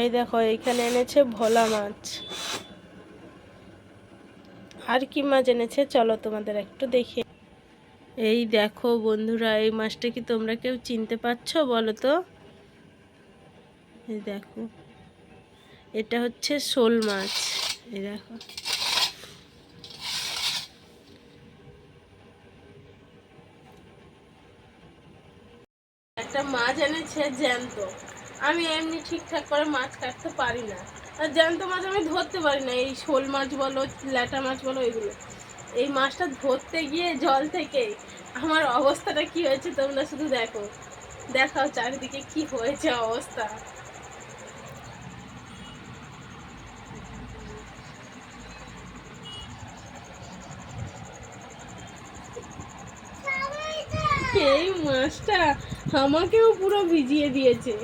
এই দেখো এখানে এনেছে ভোলা মাছ। আর কি মাছ এনেছে? চলো তোমাদের একটু দেখি। এই দেখো বন্ধুরা, এই মাছটা কি তোমরা কেউ চিনতে পারছ বলো তো? এই দেখো, এটা হচ্ছে শোল মাছ। এই দেখো। একটা মাছ এনেছে জ্যান্ত। আমি এমনি ঠিকঠাক করে মাছ কাটতে পারি না। আর জ্যান্ত মাছ আমি ধরতে পারি না, এই শোল মাছ বলো, ল্যাটা মাছ বলো, এগুলো। এই মাছটা ধরতে গিয়ে জল থেকে আমার অবস্থাটা কি হয়েছে তোমরা শুধু দেখো। দেখাও চারিদিকে কি হয়েছে অবস্থা। এই মাছটা আমাকেও পুরো ভিজিয়ে দিয়েছে।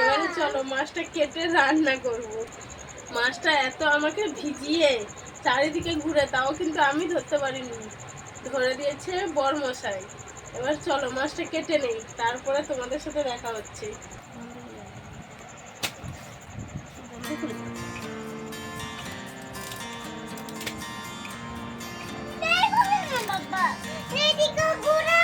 এবারে চলো, মাছটা কেটে রান্না করব। মাছটা এত আমাকে ভিজিয়ে চারিদিকে ঘুরে, তাও কিন্তু আমি ধরতে পারিনি। ধরে দিয়েছে বরমশাই। এবার চলো, মাছটা কেটে নেই, তারপরে তোমাদের সাথে দেখা হচ্ছে। মাছকে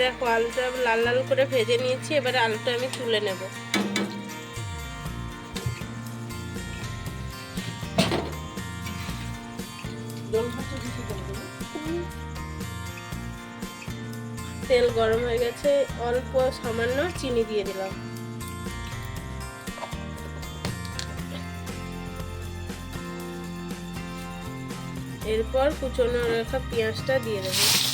দেখো আলুটা লাল লাল করে ভেজে নিয়েছি, এবারে আলুটা আমি তুলে নেব। তেল গরম হয়ে গেছে, অল্প সামান্য চিনি দিয়ে দিলাম। এরপর কুচনো রাখা পেঁয়াজটা দিয়ে দেবো।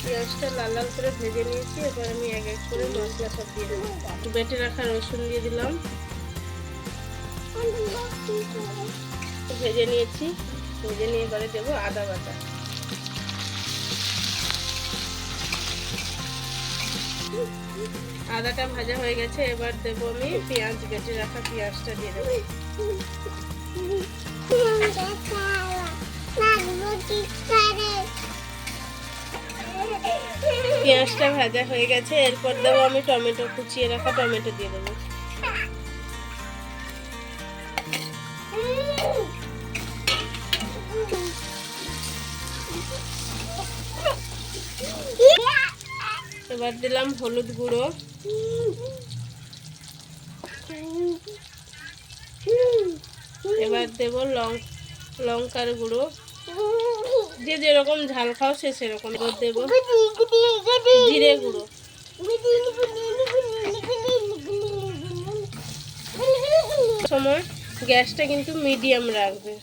পেঁয়াজটা লাল লাল করে ভেজে নিয়েছি এবার আমি এক এক করে মশলা সব দিয়ে দেবো বেটে রাখা রসুন দিয়ে দিলাম ভেজে নিয়েছি ভেজে নিয়ে এবারে দেবো আদা বাটা আদাটা ভাজা হয়ে গেছে এবার দেবো আমি পেঁয়াজ বেটে রাখা পেঁয়াজটা দিয়ে দেবো পেঁয়াজটা ভাজা হয়ে গেছে, এরপর দেবো আমি টমেটো কুচিয়ে রাখা টমেটো দিয়ে দেবো। এবার দিলাম হলুদ গুঁড়ো। এবার দেব লঙ্কার গুঁড়ো। যে যেরকম ঝাল খাও, সে সেরকম দেব। জিরে গুঁড়ো। সময় গ্যাসটা কিন্তু মিডিয়াম রাখবে।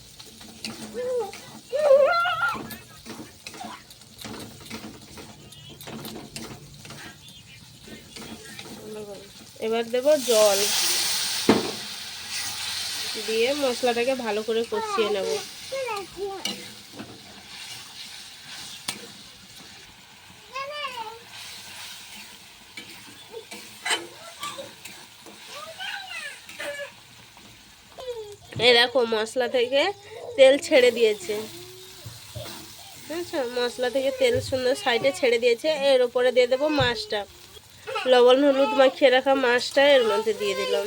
এবার দেব জল। দিয়ে মশলাটাকে ভালো করে কষিয়ে নেব। দেখো, মশলা থেকে তেল ছেড়ে দিয়েছে। বুঝছ? মশলা থেকে তেল সুন্দর সাইডে ছেড়ে দিয়েছে। এর উপরে দিয়ে দেবো মাছটা। লবণ, হলুদ মাখিয়ে রাখা মাছটা এর মধ্যে দিয়ে দিলাম।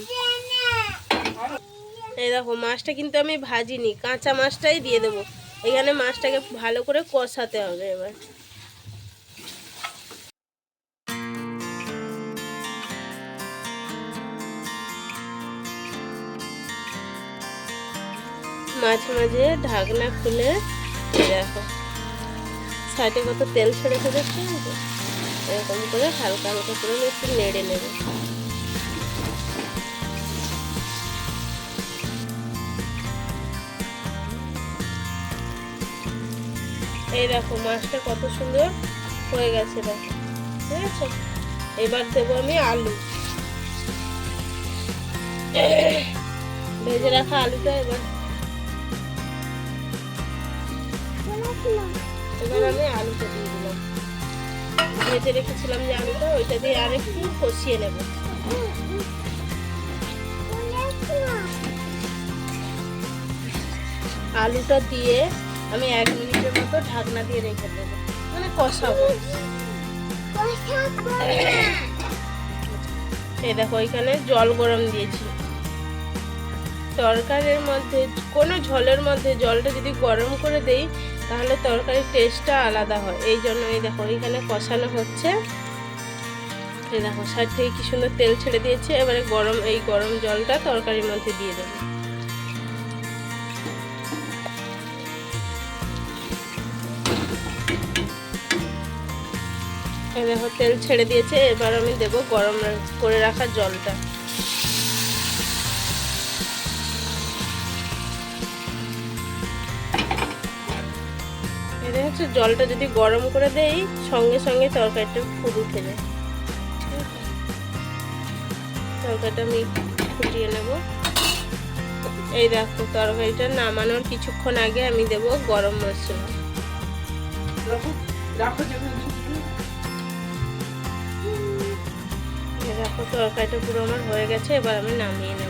এই দেখো, মাছটা কিন্তু আমি ভাজিনি। কাঁচা মাছটাই দিয়ে দেবো। এখানে মাছটাকে ভালো করে কষাতে হবে এবার। মাঝে মাঝে ঢাকনা খুলে দেখো। সাইডে কত তেল দেখতে পাচ্ছো? এরকম করে হালকা হালকা করে একটু নেড়ে নেবে। এই দেখো, মাছটা কত সুন্দর হয়ে গেছে দেখো। ঠিক আছে? এবার দেবো আমি আলু। ভেজে রাখা আলুটা এবার এবার আমি আলুটা দিয়ে দিলাম। ভেজে রেখেছিলাম যে আলুটা, ওইটা দিয়ে আরেকটু কষিয়ে নেব। আলুটা দিয়ে আমি এক মিনিটের মতো ঢাকনা দিয়ে রেখে দেবো। মানে কষাবো। এই দেখো, এখানে জল গরম দিয়েছি। তরকারির মধ্যে, কোনো ঝোলের মধ্যে জলটা যদি গরম করে দেই, তাহলে তরকারির টেস্টটা আলাদা হয়। এই জন্য এই দেখো, এখানে কষানো হচ্ছে। এই দেখো, সাইড থেকে কি সুন্দর তেল ছেড়ে দিয়েছে। এবারে গরম, এই গরম জলটা তরকারির মধ্যে দিয়ে দেবো। দেখো, তেল ছেড়ে দিয়েছে। এবার আমি দেবো গরম করে রাখা জলটা। হচ্ছে জলটা যদি গরম করে দেই সঙ্গে সঙ্গে তরকারিটা ফুট উঠে যায়। তরকারিটা আমি ফুটিয়ে নেব। এই দেখো তরকারিটা নামানোর কিছুক্ষণ আগে আমি দেব গরম মশলা। দেখো তরকারিটা পুরো আমার হয়ে গেছে এবার আমি নামিয়ে নেব।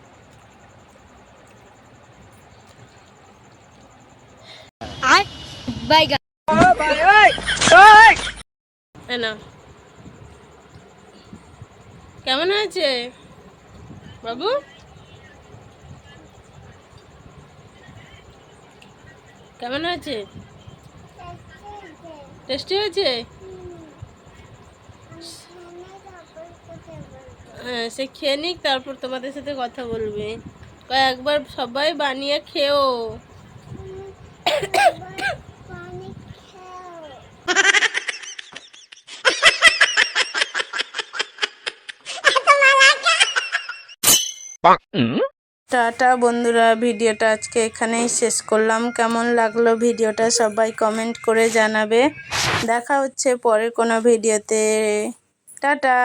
এ নাও। কেমন হয়েছে? বাবু? কেমন হয়েছে? টেস্টি হয়েছে? হ্যাঁ সে খেয়ে নিক তারপর তোমাদের সাথে কথা বলবে। কয়েকবার সবাই বানিয়ে খেও। টাটা বন্ধুরা ভিডিওটা আজকে এখানেই শেষ করলাম। কেমন লাগল ভিডিওটা সবাই কমেন্ট করে জানাবে। দেখা হচ্ছে পরে কোনো ভিডিওতে। টাটা।